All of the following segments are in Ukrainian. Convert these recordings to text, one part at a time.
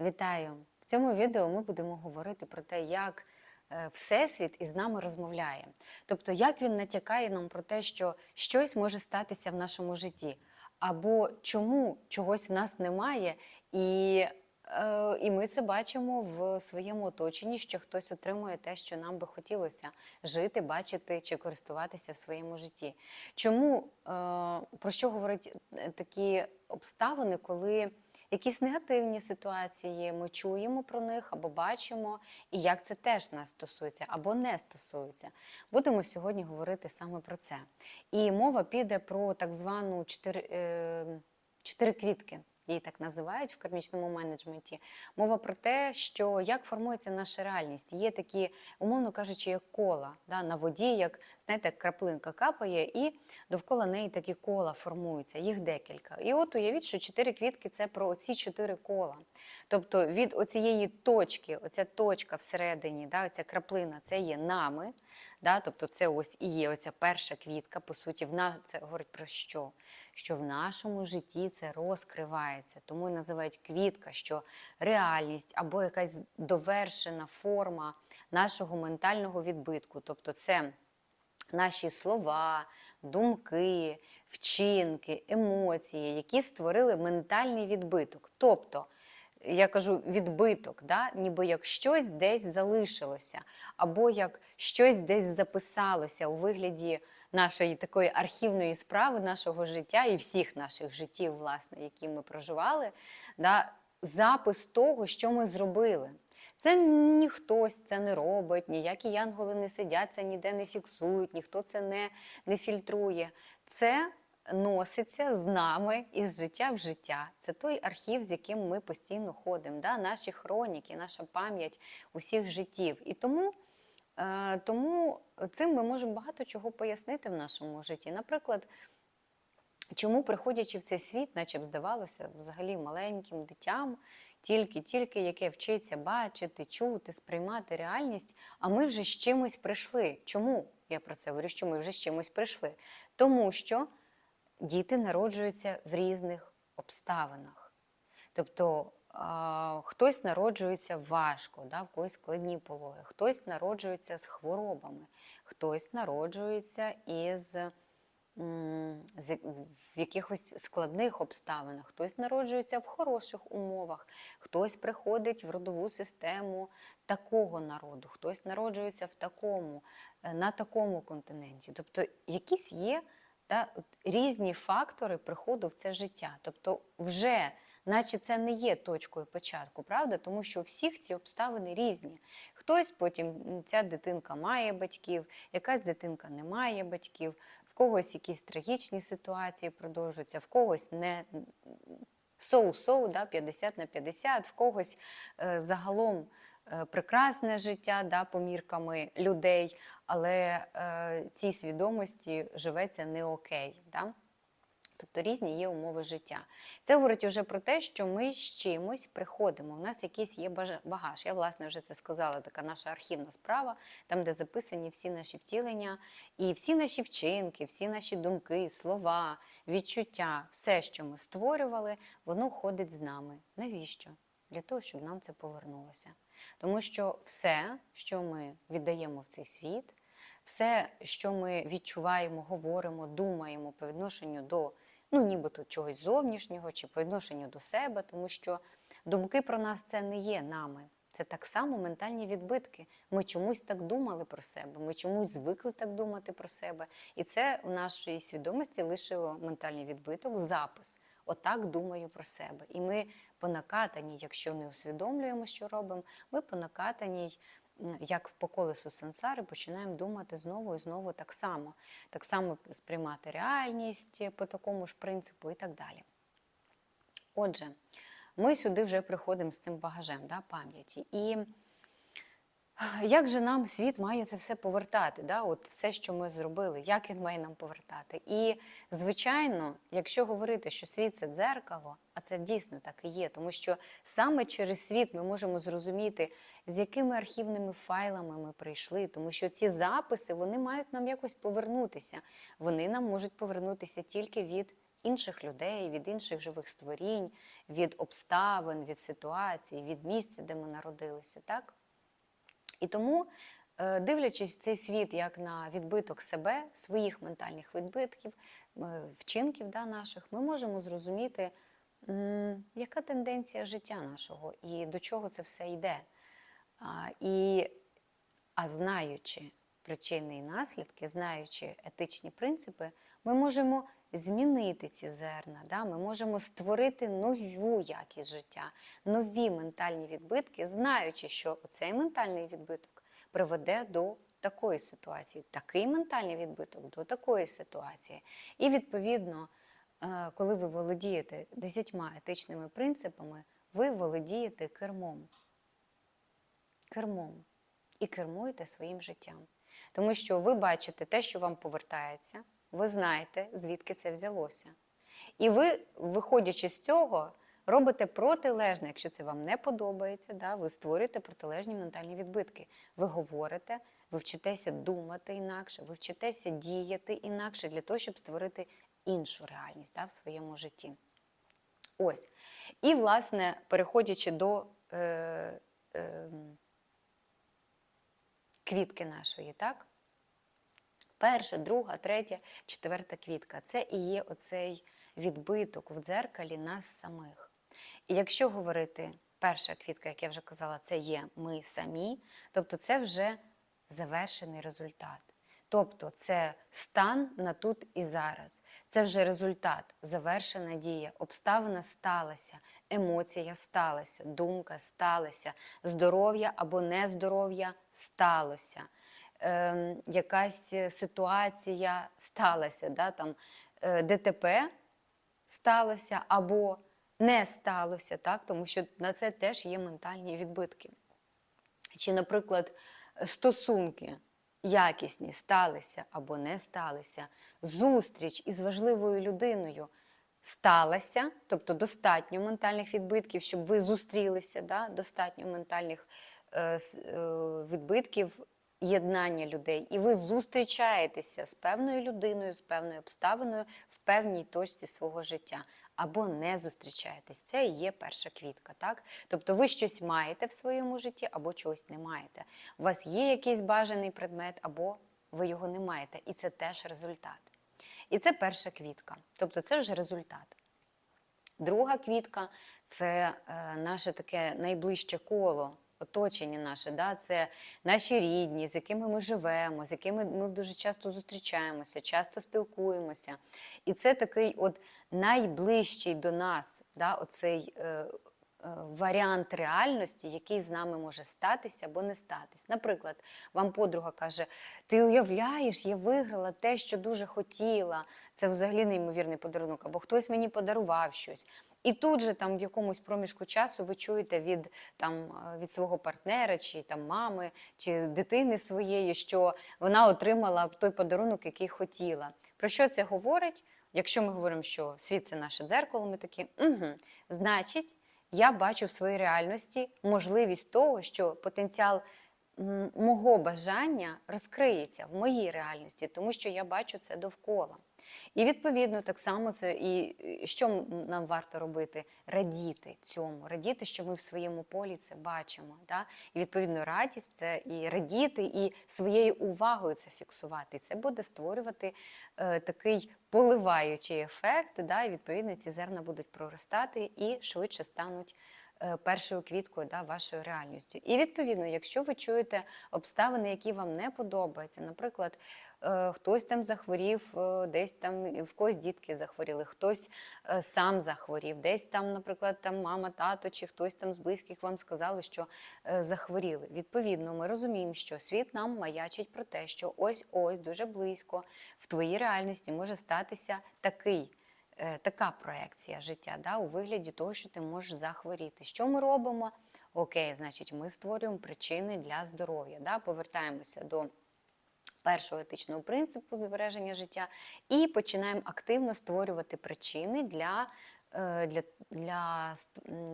Вітаю! В цьому відео ми будемо говорити про те, як е, Всесвіт із нами розмовляє. Тобто, як він натякає нам про те, що щось може статися в нашому житті, або чому чогось в нас немає, і, е, і ми це бачимо в своєму оточенні, що хтось отримує те, що нам би хотілося жити, бачити чи користуватися в своєму житті. Чому е, про що говорять такі обставини, коли якісь негативні ситуації, ми чуємо про них або бачимо, і як це теж нас стосується або не стосується. Будемо сьогодні говорити саме про це. І мова піде про так звану чотири, е, чотири квітки. Її так називають в кармічному менеджменті. Мова про те, що як формується наша реальність. Є такі, умовно кажучи, як кола да, на воді, як знаєте, краплинка капає, і довкола неї такі кола формуються, їх декілька. І от уявіть, що чотири квітки це про оці чотири кола. Тобто від оцієї точки, оця точка всередині, да, оця краплина, це є нами. Да, тобто це ось і є оця перша квітка, по суті, в нас це говорить про що? Що в нашому житті це розкривається. Тому і називають квітка, що реальність або якась довершена форма нашого ментального відбитку. Тобто це наші слова, думки, вчинки, емоції, які створили ментальний відбиток. Тобто, я кажу відбиток, да? ніби як щось десь залишилося, або як щось десь записалося у вигляді нашої такої архівної справи, нашого життя і всіх наших життів, власне, які ми проживали, да? запис того, що ми зробили. Це ні хтось це не робить, ніякі янголи не сидять, це ніде не фіксують, ніхто це не, не фільтрує. Це носиться з нами із життя в життя. Це той архів, з яким ми постійно ходимо, да? наші хроніки, наша пам'ять усіх життів. І тому, е, тому цим ми можемо багато чого пояснити в нашому житті. Наприклад, чому, приходячи в цей світ, наче б здавалося, взагалі маленьким дитям, тільки-тільки яке вчиться бачити, чути, сприймати реальність, а ми вже з чимось прийшли. Чому я про це говорю? Що ми вже з чимось прийшли? Тому що діти народжуються в різних обставинах. Тобто а, хтось народжується важко, да, в когось складні пологи, хтось народжується з хворобами, хтось народжується із в якихось складних обставинах, хтось народжується в хороших умовах, хтось приходить в родову систему такого народу, хтось народжується в такому, е, на такому континенті. Тобто якісь є та, от різні фактори приходу в це життя. Тобто, вже, наче це не є точкою початку, правда? Тому що у всіх ці обставини різні. Хтось потім ця дитинка має батьків, якась дитинка не має батьків, в когось якісь трагічні ситуації продовжуються, в когось не соу-соу, да, 50 на 50, в когось е, загалом прекрасне життя да, помірками людей, але е, цій свідомості живеться не окей. Да? Тобто різні є умови життя. Це говорить уже про те, що ми з чимось приходимо. У нас якийсь є багаж. Я, власне, вже це сказала, така наша архівна справа, там, де записані всі наші втілення, і всі наші вчинки, всі наші думки, слова, відчуття, все, що ми створювали, воно ходить з нами. Навіщо? Для того, щоб нам це повернулося. Тому що все, що ми віддаємо в цей світ, все, що ми відчуваємо, говоримо, думаємо по відношенню до ну, нібито чогось зовнішнього чи по відношенню до себе, тому що думки про нас це не є нами. Це так само ментальні відбитки. Ми чомусь так думали про себе, ми чомусь звикли так думати про себе. І це в нашій свідомості лишило ментальний відбиток, запис. Отак думаю про себе. І ми по накатаній, якщо не усвідомлюємо, що робимо, ми по накатаній м, як по колесу сенсари починаємо думати знову і знову так само. Так само сприймати реальність по такому ж принципу і так далі. Отже, ми сюди вже приходимо з цим багажем да, пам'яті. І як же нам світ має це все повертати? Да? От все, що ми зробили, як він має нам повертати? І, звичайно, якщо говорити, що світ це дзеркало, а це дійсно так і є, тому що саме через світ ми можемо зрозуміти, з якими архівними файлами ми прийшли, тому що ці записи вони мають нам якось повернутися. Вони нам можуть повернутися тільки від інших людей, від інших живих створінь, від обставин, від ситуації, від місця, де ми народилися. Так? І тому, е, дивлячись цей світ як на відбиток себе, своїх ментальних відбитків, е, вчинків да, наших, ми можемо зрозуміти, яка тенденція життя нашого і до чого це все йде. І, а знаючи причини і наслідки, знаючи етичні принципи, ми можемо змінити ці зерна, да? ми можемо створити нову якість життя, нові ментальні відбитки, знаючи, що цей ментальний відбиток приведе до такої ситуації, такий ментальний відбиток до такої ситуації. І відповідно, е, коли ви володієте десятьма етичними принципами, ви володієте кермом кермом і кермуєте своїм життям. Тому що ви бачите те, що вам повертається, ви знаєте, звідки це взялося. І ви, виходячи з цього, робите протилежне, якщо це вам не подобається, да, ви створюєте протилежні ментальні відбитки. Ви говорите, ви вчитеся думати інакше, ви вчитеся діяти інакше для того, щоб створити іншу реальність да, в своєму житті. Ось. І, власне, переходячи до е, е, квітки нашої, так? Перша, друга, третя, четверта квітка це і є оцей відбиток в дзеркалі нас самих. І якщо говорити, перша квітка, як я вже казала, це є ми самі, тобто це вже завершений результат. Тобто це стан на тут і зараз. Це вже результат, завершена дія, обставина сталася, емоція сталася, думка сталася, здоров'я або нездоров'я сталося. Ем, якась ситуація сталася, да, там, е, ДТП сталося або не сталося, так, тому що на це теж є ментальні відбитки. Чи, наприклад, стосунки якісні сталися або не сталися, зустріч із важливою людиною сталася, тобто достатньо ментальних відбитків, щоб ви зустрілися, да? достатньо ментальних е, е, відбитків єднання людей, і ви зустрічаєтеся з певною людиною, з певною обставиною в певній точці свого життя. Або не зустрічаєтесь. Це і є перша квітка, так? Тобто ви щось маєте в своєму житті, або чогось не маєте. У вас є якийсь бажаний предмет, або ви його не маєте. І це теж результат. І це перша квітка. Тобто це вже результат. Друга квітка це е, наше таке найближче коло, оточення наше. Да? Це наші рідні, з якими ми живемо, з якими ми дуже часто зустрічаємося, часто спілкуємося. І це такий от найближчий до нас, да? оцей е, е, варіант реальності, який з нами може статися або не статись. Наприклад, вам подруга каже: ти уявляєш, я виграла те, що дуже хотіла. Це взагалі неймовірний подарунок, або хтось мені подарував щось. І тут же там в якомусь проміжку часу ви чуєте від, там, е, від свого партнера, чи там мами, чи дитини своєї, що вона отримала той подарунок, який хотіла. Про що це говорить? Якщо ми говоримо, що світ це наше дзеркало, ми такі, угу, значить, я бачу в своїй реальності можливість того, що потенціал мого бажання розкриється в моїй реальності, тому що я бачу це довкола. І відповідно так само це і що нам варто робити? Радіти цьому, радіти, що ми в своєму полі це бачимо. Да? І відповідно радість це і радіти, і своєю увагою це фіксувати. Це буде створювати е, такий поливаючий ефект, да? і відповідно ці зерна будуть проростати і швидше стануть е, першою квіткою да, вашої реальністю. І відповідно, якщо ви чуєте обставини, які вам не подобаються, наприклад, хтось там захворів, е, десь там в когось дітки захворіли, хтось е, сам захворів, десь там, наприклад, там мама, тато чи хтось там з близьких вам сказали, що е, захворіли. Відповідно, ми розуміємо, що світ нам маячить про те, що ось ось дуже близько в твоїй реальності може статися такий е, така проекція життя да, у вигляді того, що ти можеш захворіти. Що ми робимо? Окей, значить, ми створюємо причини для здоров'я. Да? Повертаємося до першого етичного принципу збереження життя і починаємо активно створювати причини для, е, для, для,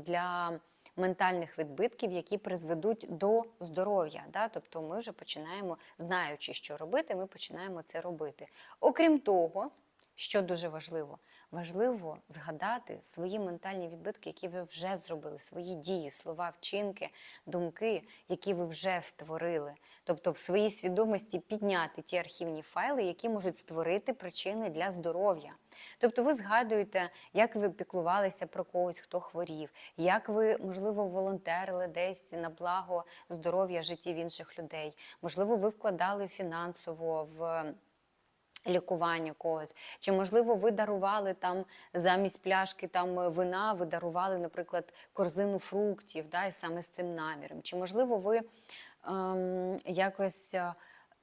для ментальних відбитків, які призведуть до здоров'я. Да? Тобто ми вже починаємо, знаючи, що робити, ми починаємо це робити. Окрім того, що дуже важливо, важливо згадати свої ментальні відбитки, які ви вже зробили, свої дії, слова, вчинки, думки, які ви вже створили. Тобто в своїй свідомості підняти ті архівні файли, які можуть створити причини для здоров'я. Тобто ви згадуєте, як ви піклувалися про когось, хто хворів, як ви, можливо, волонтерили десь на благо здоров'я життів інших людей. Можливо, ви вкладали фінансово в лікування когось. Чи, можливо, ви дарували там замість пляшки там вина, ви дарували, наприклад, корзину фруктів, да, і саме з цим наміром. Чи, можливо, ви ем, якось. е,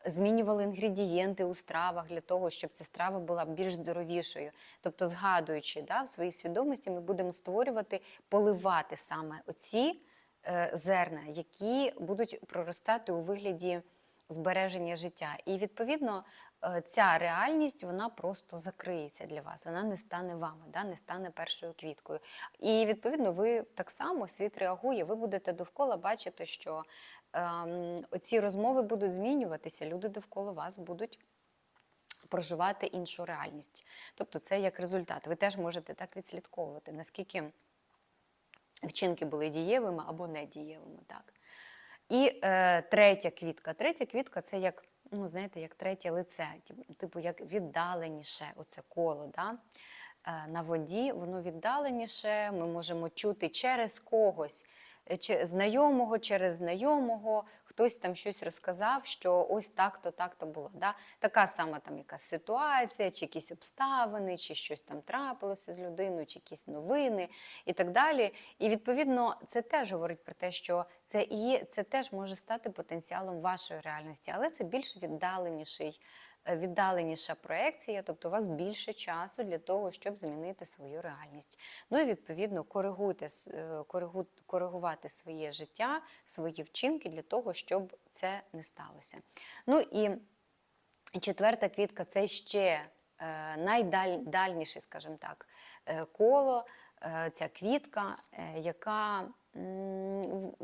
Змінювали інгредієнти у стравах для того, щоб ця страва була більш здоровішою. Тобто, згадуючи да, в своїй свідомості, ми будемо створювати, поливати саме оці е, зерна, які будуть проростати у вигляді збереження життя. І відповідно е, ця реальність вона просто закриється для вас, вона не стане вами, да, не стане першою квіткою. І відповідно ви так само світ реагує, ви будете довкола бачити, що ем, оці розмови будуть змінюватися, люди довкола вас будуть. Проживати іншу реальність. Тобто це як результат. Ви теж можете так відслідковувати, наскільки вчинки були дієвими або недієвими. Так. І е, третя квітка. Третя квітка це як, ну, знаєте, як третє лице, типу як віддаленіше оце коло. Да? Е, на воді воно віддаленіше, ми можемо чути через когось, е, знайомого, через знайомого, хтось там щось розказав, що ось так-то, так-то було. Да? Така сама там якась ситуація, чи якісь обставини, чи щось там трапилося з людиною, чи якісь новини і так далі. І відповідно це теж говорить про те, що це і це теж може стати потенціалом вашої реальності, але це більш віддаленіший. Віддаленіша проекція, тобто у вас більше часу для того, щоб змінити свою реальність. Ну і відповідно коригуйте, е, коригу- коригувати своє життя, свої вчинки для того, щоб це не сталося. Ну і четверта квітка це ще е, найдальніше, скажімо так, е, коло, ця квітка, яка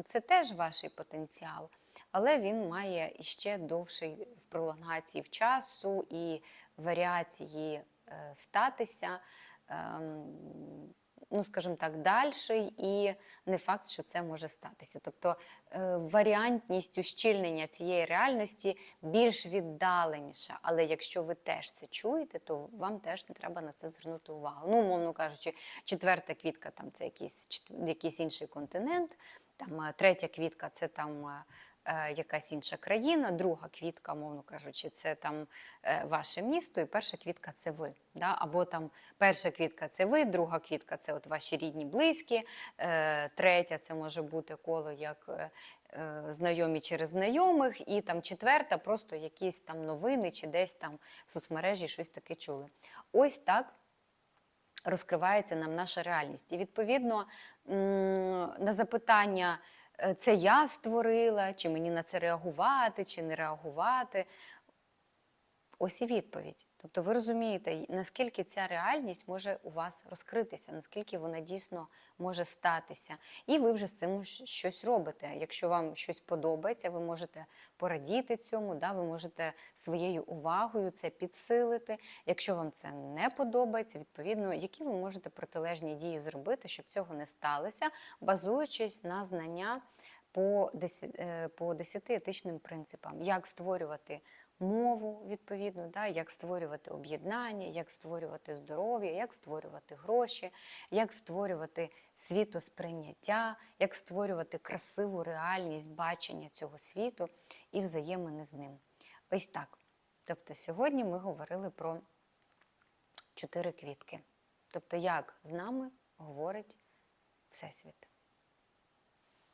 це теж ваш потенціал, але він має іще довший в пролонгації в часу і варіації е, статися. ем, ну, скажімо так, дальший, і не факт, що це може статися. Тобто е, варіантність ущільнення цієї реальності більш віддаленіша. Але якщо ви теж це чуєте, то вам теж не треба на це звернути увагу. Ну, умовно кажучи, четверта квітка там це якийсь, якийсь інший континент, там е, третя квітка це там. Е, Якась інша країна, друга квітка, мовно кажучи, це там е, ваше місто, і перша квітка це ви. Да? Або там перша квітка це ви, друга квітка це от ваші рідні, близькі, е, третя це може бути коло як знайомі через знайомих, і там четверта просто якісь там новини чи десь там в соцмережі щось таке чули. Ось так розкривається нам наша реальність. І відповідно на запитання, це я створила, чи мені на це реагувати, чи не реагувати. Ось і відповідь. Тобто ви розумієте, наскільки ця реальність може у вас розкритися, наскільки вона дійсно може статися. І ви вже з цим щось робите. Якщо вам щось подобається, ви можете порадіти цьому, да, ви можете своєю увагою це підсилити. Якщо вам це не подобається, відповідно, які ви можете протилежні дії зробити, щоб цього не сталося, базуючись на знання по 10, е, по 10 етичним принципам, як створювати мову відповідно, да, як створювати об'єднання, як створювати здоров'я, як створювати гроші, як створювати світосприйняття, як створювати красиву реальність бачення цього світу і взаємини з ним. Ось так. Тобто сьогодні ми говорили про чотири квітки. Тобто, як з нами говорить Всесвіт.